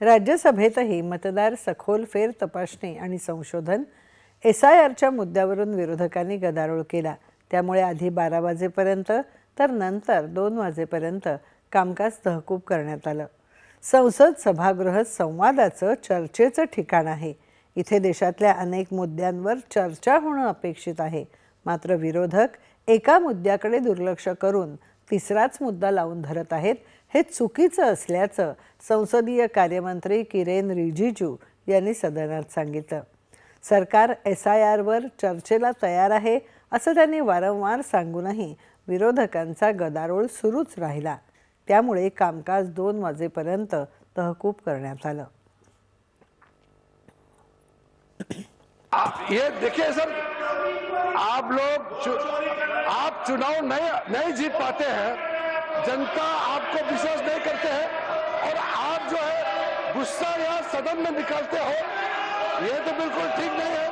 राज्यसभेतही मतदार सखोल फेर तपासणी आणि संशोधन एस आय आरच्या मुद्द्यावरून विरोधकांनी गदारोळ केला. त्यामुळे आधी बारा वाजेपर्यंत तर नंतर दोन वाजेपर्यंत कामकाज तहकूब करण्यात आलं. संसद सभागृह संवादाचं चर्चेचं ठिकाण आहे. इथे देशातल्या अनेक मुद्द्यांवर चर्चा होणं अपेक्षित आहे. मात्र विरोधक एका मुद्द्याकडे दुर्लक्ष करून तिसराच मुद्दा लावून धरत आहेत. हे चुकीचं असल्याचं संसदीय कार्यमंत्री किरेन रिजिजू यांनी सदनात सांगितलं. सरकार एस आय आरवर चर्चेला तयार आहे असं त्यांनी वारंवार सांगूनही विरोधकांचा गदारोळ सुरूच राहिला. त्यामुळे कामकाज दोन वाजेपर्यंत तहकूब करण्यात आलं. ये देखिए सर आप लोग चु, आप चुनाव नहीं नहीं जीत पाते हैं। जनता आपको विश्वास नहीं करते हैं। और आप जो है गुस्सा यहाँ सदन में निकालते हो ये तो बिल्कुल ठीक नहीं है।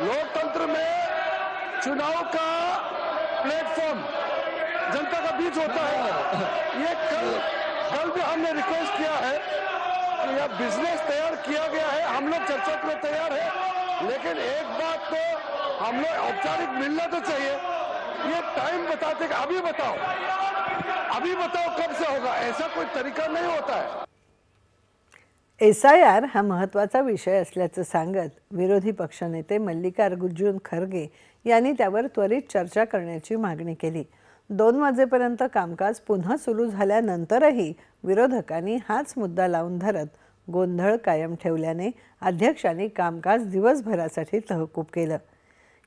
लोकतंत्र में चुनाव का प्लेटफॉर्म जनता का बीच होता है। ये कल कल भी हमने रिक्वेस्ट किया है कि यह बिज़नेस तैयार किया गया है। हम लोग चर्चा के लिए तैयार है। लेकिन एक बात तो हम लोग औपचारिक मिलना तो चाहिए। ये टाइम बताते कि अभी बताओ। अभी बताओ कब से होगा। ऐसा कोई तरीका नहीं होता है। एस आय आर हा महत्त्वाचा विषय असल्याचं सांगत विरोधी पक्षनेते मल्लिकार्जुन खरगे यांनी त्यावर त्वरित चर्चा करण्याची मागणी केली. दोन वाजेपर्यंत कामकाज पुन्हा सुरू झाल्यानंतरही विरोधकांनी हाच मुद्दा लावून धरत गोंधळ कायम ठेवल्याने अध्यक्षांनी कामकाज दिवसभरासाठी तहकूब केलं.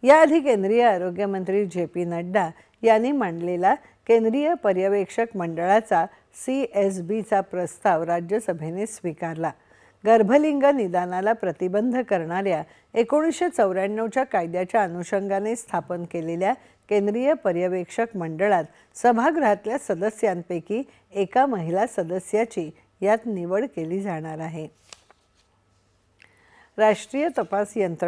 याआधी केंद्रीय आरोग्यमंत्री जे पी नड्डा यांनी मांडलेला केंद्रीय पर्यवेक्षक मंडळाचा सी एस बीचा प्रस्ताव राज्यसभेने स्वीकारला. गर्भलिंग निदानाला प्रतिबंध करणाऱ्या एकोणीसशे चौऱ्याण्णवच्या कायद्याच्या अनुषंगाने स्थापन केलेल्या केंद्रीय पर्यवेक्षक मंडळात सभागृहातल्या सदस्यांपैकी एका महिला सदस्याची यात निवड केली जाणार आहे. राष्ट्रीय तपास यंत्रणा